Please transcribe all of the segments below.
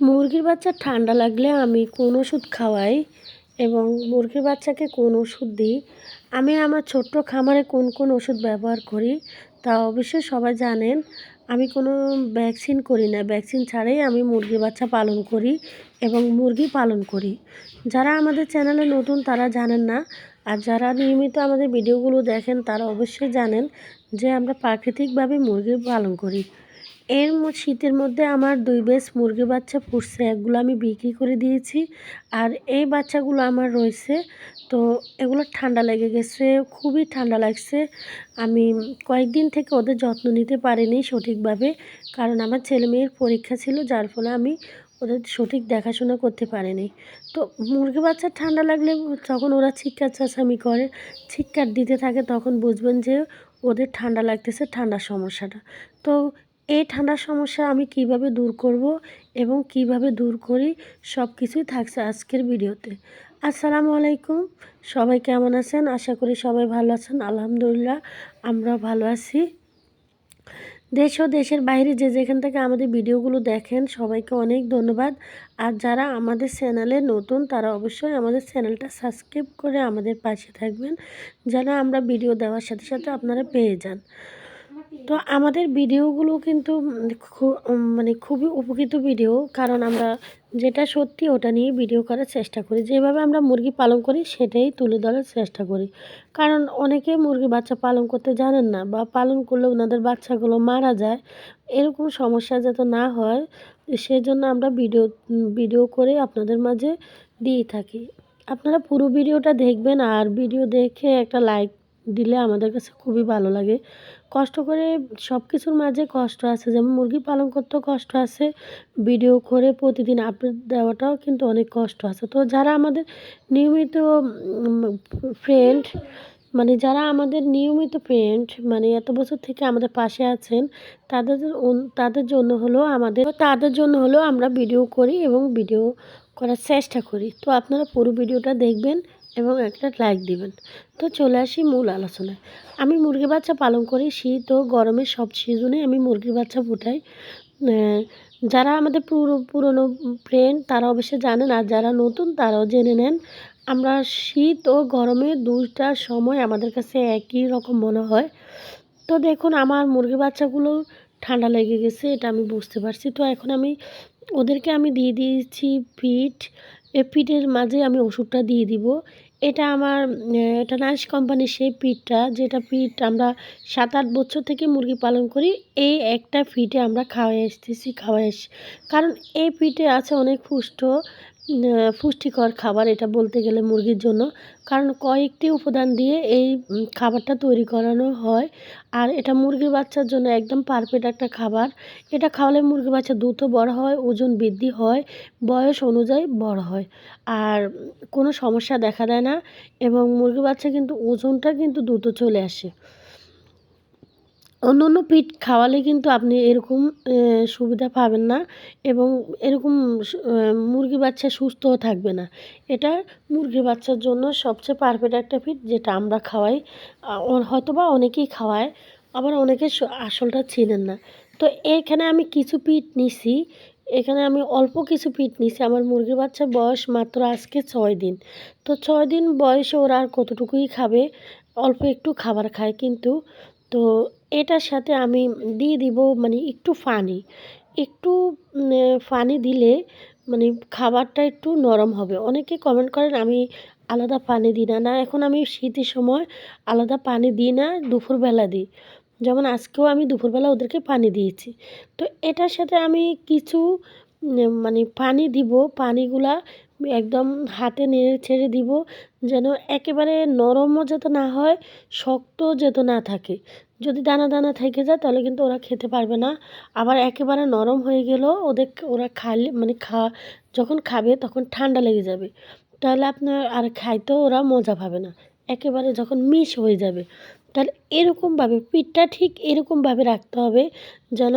মুরগির বাচ্চা ঠান্ডা লাগলে আমি কোন ওষুধ খাওয়াই এবং মুরগির বাচ্চাকে কোন ওষুধ দিই। আমি আমার ছোট্ট খামারে কোন কোন ওষুধ ব্যবহার করি তা অবশ্যই সবাই জানেন। আমি কোনো ভ্যাকসিন করি না। ভ্যাকসিন ছাড়াই আমি মুরগির বাচ্চা পালন করি এবং মুরগি পালন করি। যারা আমাদের চ্যানেলে নতুন তারা জানেন না। আর যারা নিয়মিত আমাদের ভিডিওগুলো দেখেন তারা অবশ্যই জানেন যে আমরা প্রাকৃতিকভাবে মুরগি পালন করি। এর শীতের মধ্যে আমার দুই বেশ মুরগি বাচ্চা ফুটছে একগুলো আমি বিক্রি করে দিয়েছি আর এই বাচ্চাগুলো আমার রয়েছে। তো এগুলো ঠান্ডা লেগে গেছে, খুবই ঠান্ডা লাগছে। আমি কয়েকদিন থেকে ওদের যত্ন নিতে পারিনি সঠিকভাবে, কারণ আমার ছেলে মেয়ের পরীক্ষা ছিল, যার ফলে আমি ওদের সঠিক দেখাশোনা করতে পারেনি। তো মুরগি বাচ্চা ঠান্ডা লাগলে যখন ওরা চিৎকার চেঁচামি করে চিৎকার দিতে থাকে, তখন বুঝবেন যে ওদের ঠান্ডা লাগতেছে, ঠান্ডার সমস্যাটা। তো এই ঠান্ডার সমস্যা আমি কীভাবে দূর করব এবং কীভাবে দূর করি সব কিছুই থাকছে আজকের ভিডিওতে। আসসালামু আলাইকুম। সবাই কেমন আছেন? আশা করি সবাই ভালো আছেন। আলহামদুলিল্লাহ আমরা ভালো আছি। দেশ ও দেশের বাইরে যে যেখান থেকে আমাদের ভিডিওগুলো দেখেন, সবাইকে অনেক ধন্যবাদ। আর যারা আমাদের চ্যানেলে নতুন, তারা অবশ্যই আমাদের চ্যানেলটা সাবস্ক্রাইব করে আমাদের পাশে থাকবেন, যেন আমরা ভিডিও দেওয়ার সাথে সাথে আপনারা পেয়ে যান। তো আমাদের ভিডিওগুলো কিন্তু মানে খুবই উপকৃত ভিডিও। কারণ আমরা যেটা সত্যি ওটা নিয়ে ভিডিও করার চেষ্টা করি। যেভাবে আমরা মুরগি পালন করি, সেটাই তুলে ধরার চেষ্টা করি। কারণ অনেকে মুরগি বাচ্চা পালন করতে জানেন না বা পালন করলে ওনাদের বাচ্চাগুলো মারা যায়। এরকম সমস্যা যাতে না হয়, সেজন্য আমরা ভিডিও ভিডিও করে আপনাদের মাঝে দিয়ে থাকি। আপনারা পুরো ভিডিওটা দেখবেন আর ভিডিও দেখে একটা লাইক দিলে আমাদের কাছে খুবই ভালো লাগে। কষ্ট করে সব কিছুর মাঝে কষ্ট আছে, যেমন মুরগি পালন করতেও কষ্ট আছে ভিডিও করে প্রতিদিন আপডেট দেওয়াটাও কিন্তু অনেক কষ্ট আছে। তো যারা আমাদের নিয়মিত ফ্রেন্ড মানে যারা আমাদের নিয়মিত ফ্রেন্ড মানে এত বছর থেকে আমাদের পাশে আছেন, তাদের তাদের জন্য হলো আমাদের, তাদের জন্য হলো আমরা ভিডিও করি এবং ভিডিও করার চেষ্টা করি। তো আপনারা পুরো ভিডিওটা দেখবেন এবং একটা লাইক দিবেন। তো চলে আসি মূল আলোচনায়। আমি মুরগি বাচ্চা পালন করি, শীত ও গরমের সব সিজনে আমি মুরগির বাচ্চা ফুটাই। যারা আমাদের পুরো, পুরনো ফ্রেন্ড তারা অবশ্যই জানেন, আর যারা নতুন, তারাও জেনে নেন, আমরা শীত ও গরমে দুইটার সময় আমাদের কাছে একই রকম মনে হয়। তো দেখুন, আমার মুরগি বাচ্চাগুলো ঠান্ডা লেগে গেছে, এটা আমি বুঝতে পারছি। তো এখন আমি ওদেরকে আমি দিয়ে দিয়েছি ফিট পিঠের মাঝে আমি ওষুধটা দিয়ে দিব। এটা আমার এটা নারিশ কোম্পানির সেই পিঠটা, যেটা পিঠ আমরা সাত আট বছর থেকে মুরগি পালন করি, এই একটা পিঠে আমরা খাওয়াই আসতেছি, খাওয়াই আসি, কারণ এই পিঠে আছে অনেক পুষ্ট পুষ্টিকর খাবার এটা বলতে গেলে মুরগির জন্য। কারণ কয়েকটি উপাদান দিয়ে এই খাবারটা তৈরি করানো হয়। আর এটা মুরগির বাচ্চার জন্য একদম পারফেক্ট একটা খাবার। এটা খাওয়ালে মুরগির বাচ্চা দ্রুত বড় হয়, ওজন বৃদ্ধি হয়, বয়স অনুযায়ী বড় হয়। আর কোনো সমস্যা দেখা দেয় না এবং মুরগির বাচ্চা কিন্তু ওজনটা কিন্তু দ্রুত চলে আসে। অন্য অন্য পিঠ খাওয়ালে কিন্তু আপনি এরকম সুবিধা পাবেন না এবং এরকম মুরগি বাচ্চা সুস্থও থাকবে না। এটা মুরগি বাচ্চার জন্য সবচেয়ে পারফেক্ট একটা পিঠ যেটা আমরা খাওয়াই। হয়তো বা অনেকেই খাওয়ায়, আবার অনেকে আসলটা চিনেন না। তো এখানে আমি কিছু পিঠ নিছি, এখানে আমি অল্প কিছু পিঠ নিছি। আমার মুরগির বাচ্চার বয়স মাত্র আজকে ছয় দিন। তো ছয় দিন বয়সে ওরা আর কতটুকুই খাবে, অল্প একটু খাবার খায় কিন্তু তো এটার সাথে আমি দিয়ে দিব মানে একটু ফানি। একটু ফানি দিলে মানে খাবারটা একটু নরম হবে। অনেকে কমেন্ট করেন, আমি আলাদা পানি দিই না। না, এখন আমি শীতের সময় আলাদা পানি দিই না, দুপুরবেলা দিই। যেমন আজকেও আমি দুপুরবেলা ওদেরকে পানি দিয়েছি। তো এটার সাথে আমি কিছু মানে পানি দিব, পানিগুলা একদম হাতে নেড়ে ছেড়ে দিব, যেন একেবারে নরমও যাতে না হয় শক্ত যাতে না থাকে। যদি দানা দানা থেকে যায়, তাহলে কিন্তু ওরা খেতে পারবে না। আবার একেবারে নরম হয়ে গেলেও ওদের ওরা খাইলে মানে খা, যখন খাবে তখন ঠান্ডা লেগে যাবে। তাহলে আপনার আর খাইতেও ওরা মজা পাবে না। একেবারে যখন মিশ হয়ে যাবে। তাহলে এরকমভাবে, পিঠটা ঠিক এরকমভাবে রাখতে হবে যেন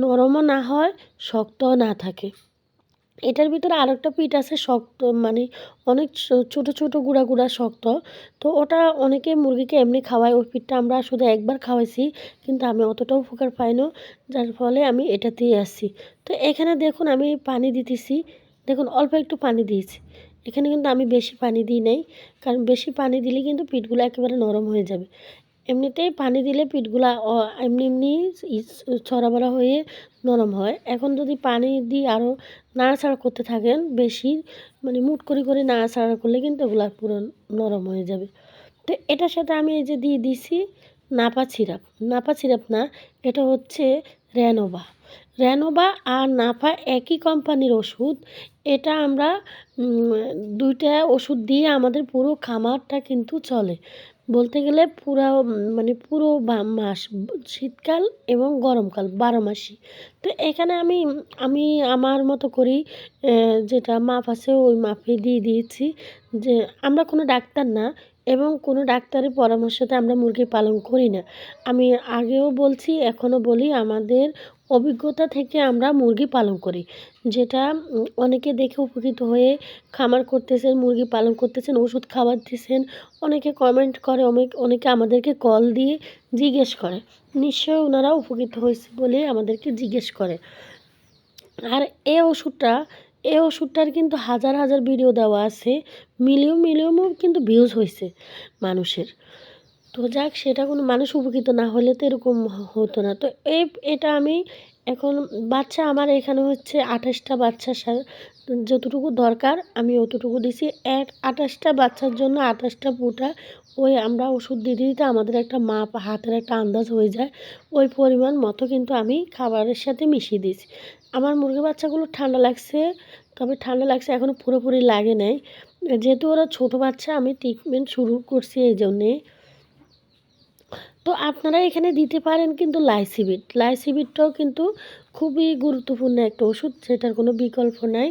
নরমও না হয়, শক্তও না থাকে। এটার ভিতরে আরেকটা পিঠ আছে শক্ত মানে অনেক ছোট ছোট, গুঁড়া গুঁড়া, শক্ত। তো ওটা অনেকে মুরগিকে এমনি খাওয়ায়, ওই পিঠটা আমরা শুধু একবার খাওয়াইছি, কিন্তু আমি অতটা উপকার পাই না যার ফলে আমি এটাতেই আসছি তো এখানে দেখুন আমি পানি দিতেছি, দেখুন অল্প একটু পানি দিয়েছি। এখানে কিন্তু আমি বেশি পানি দিই নাই, কারণ বেশি পানি দিলে কিন্তু পিঠগুলো একেবারে নরম হয়ে যাবে। এমনিতেই পানি দিলে পিঠগুলা এমনি এমনি ছড়াবড়া হয়ে নরম হয়। এখন যদি পানি দিই আরও নাড়াচাড়া করতে থাকেন বেশি মানে মুট করে করে নাড়াচাড়া করলে কিন্তু এগুলো পুরো নরম হয়ে যাবে। তো এটার সাথে আমি এই যে দিয়ে দিছি নাপা সিরাপ। নাপা সিরাপ না, এটা হচ্ছে র্যানোভা। র্যানোভা আর নাপা একই কোম্পানির ওষুধ। এটা আমরা দুইটা ওষুধ দিয়ে আমাদের পুরো খামারটা কিন্তু চলে। বলতে গেলে পুরা মানে পুরো মাস শীতকাল এবং গরমকাল বারো মাসই। তো এখানে আমি আমি আমার মতো আহ, যেটা মাপ আছে ওই মাপে দিয়ে দিয়েছি যে আমরা কোনো ডাক্তার না এবং কোনো ডাক্তারের পরামর্শতে আমরা মুরগি পালন করি না। আমি আগেও বলছি এখনও বলি, আমাদের অভিজ্ঞতা থেকে আমরা মুরগি পালন করি। যেটা অনেকে দেখে উপকৃত হয়ে খামার করতেছেন, মুরগি পালন করতেছেন, ওষুধ খাবার দিচ্ছেন। অনেকে কমেন্ট করে, অনেক, অনেকে আমাদেরকে কল দিয়ে জিজ্ঞেস করে। নিশ্চয়ই ওনারা উপকৃত হয়েছে বলে আমাদেরকে জিজ্ঞেস করে। আর এই ওষুধটা এই ওষুধটার কিন্তু হাজার হাজার ভিডিও দেওয়া আছে, মিলিয়ন মিলিয়নও কিন্তু ভিউজ হয়েছে মানুষের। তো যাক, সেটা কোনো মানুষ উপকৃত না হলে তো এরকম হতো না। তো এই, এটা আমি এখন, বাচ্চা আমার এখানে হচ্ছে আঠাশটা বাচ্চা সা- যতটুকু দরকার আমি অতটুকু দিছি। এক আঠাশটা বাচ্চার জন্য আঠাশটা পুটা ওই আমরা ওষুধ দিতে দিতে আমাদের একটা মাপ, হাতের একটা আন্দাজ হয়ে যায়। ওই পরিমাণ মতো কিন্তু আমি খাবারের সাথে মিশিয়ে দিয়েছি। আমার মুরগি বাচ্চাগুলো ঠান্ডা লাগছে, তবে ঠান্ডা লাগছে এখনও পুরোপুরি লাগে নাই। যেহেতু ওরা ছোটো বাচ্চা, আমি ট্রিটমেন্ট শুরু করছি এই জন্যে। তো আপনারা এখানে দিতে পারেন কিন্তু লাইসিবিট লাইসিবিটটাও কিন্তু খুবই গুরুত্বপূর্ণ একটা ওষুধ, সেটার কোনো বিকল্প নাই।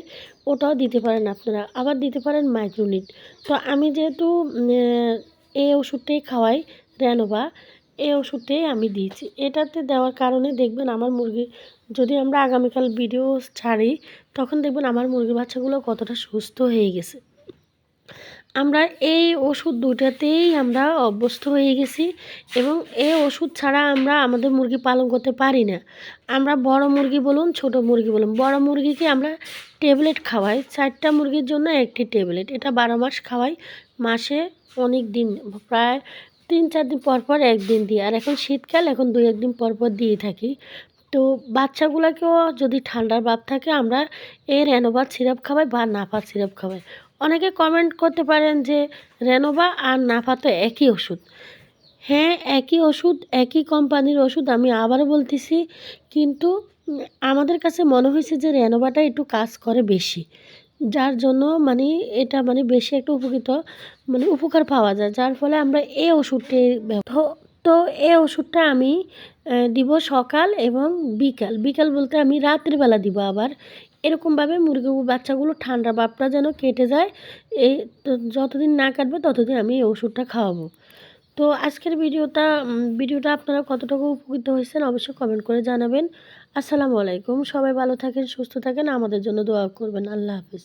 ওটাও দিতে পারেন আপনারা। আবার দিতে পারেন মাইক্রোনিট তো আমি যেহেতু এই ওষুধটাই খাওয়াই, রেনোভা, এই ওষুধটাই আমি দিয়েছি। এটাতে দেওয়ার কারণে দেখবেন আমার মুরগি, যদি আমরা আগামীকাল ভিডিও ছাড়ি, তখন দেখবেন আমার মুরগি বাচ্চাগুলো কতটা সুস্থ হয়ে গেছে। আমরা এই ওষুধ দুটাতেই আমরা অভ্যস্ত হয়ে গেছি এবং এই ওষুধ ছাড়া আমরা আমাদের মুরগি পালন করতে পারি না। আমরা বড় মুরগি বলুন, ছোট মুরগি বলুন, বড় মুরগিকে আমরা ট্যাবলেট খাওয়াই। চারটা মুরগির জন্য একটি ট্যাবলেট। এটা বারো মাস খাওয়াই, মাসে অনেক দিন, প্রায় তিন চার দিন পর পর একদিন দিই। আর এখন শীতকাল, এখন দুই একদিন পর পর দিয়ে থাকি। তো বাচ্চাগুলোকেও যদি ঠান্ডার ভাব থাকে, আমরা এর রেনোভার সিরাপ খাওয়াই বা নাফার সিরাপ খাওয়াই। অনেকে কমেন্ট করতে পারেন যে, রেনোভা আর নাফা তো একই ওষুধ। হ্যাঁ একই ওষুধ, একই কোম্পানির ওষুধ আমি আবারও বলতেছি, কিন্তু আমাদের কাছে মনে হয়েছে যে, রেনোভাটা একটু কাজ করে বেশি। যার জন্য মানে এটা মানে বেশি একটা উপকৃত মানে উপকার পাওয়া যায়। যার ফলে আমরা এই ওষুধটি তো এই ওষুধটা আমি দিব সকাল এবং বিকাল। বিকাল বলতে আমি রাত্রিবেলা দিব আবার। এরকমভাবে মুরগি বাচ্চাগুলো ঠান্ডা বাপটা যেন কেটে যায়। এই যতদিন না কাটবে ততদিন আমি এই ওষুধটা খাওয়াবো। তো আজকের ভিডিওটা ভিডিওটা আপনারা কতটুকু উপকৃত হয়েছেন অবশ্যই কমেন্ট করে জানাবেন। আসসালামু আলাইকুম। সবাই ভালো থাকেন, সুস্থ থাকেন। আমাদের জন্য দোয়া করবেন। আল্লাহ হাফিজ।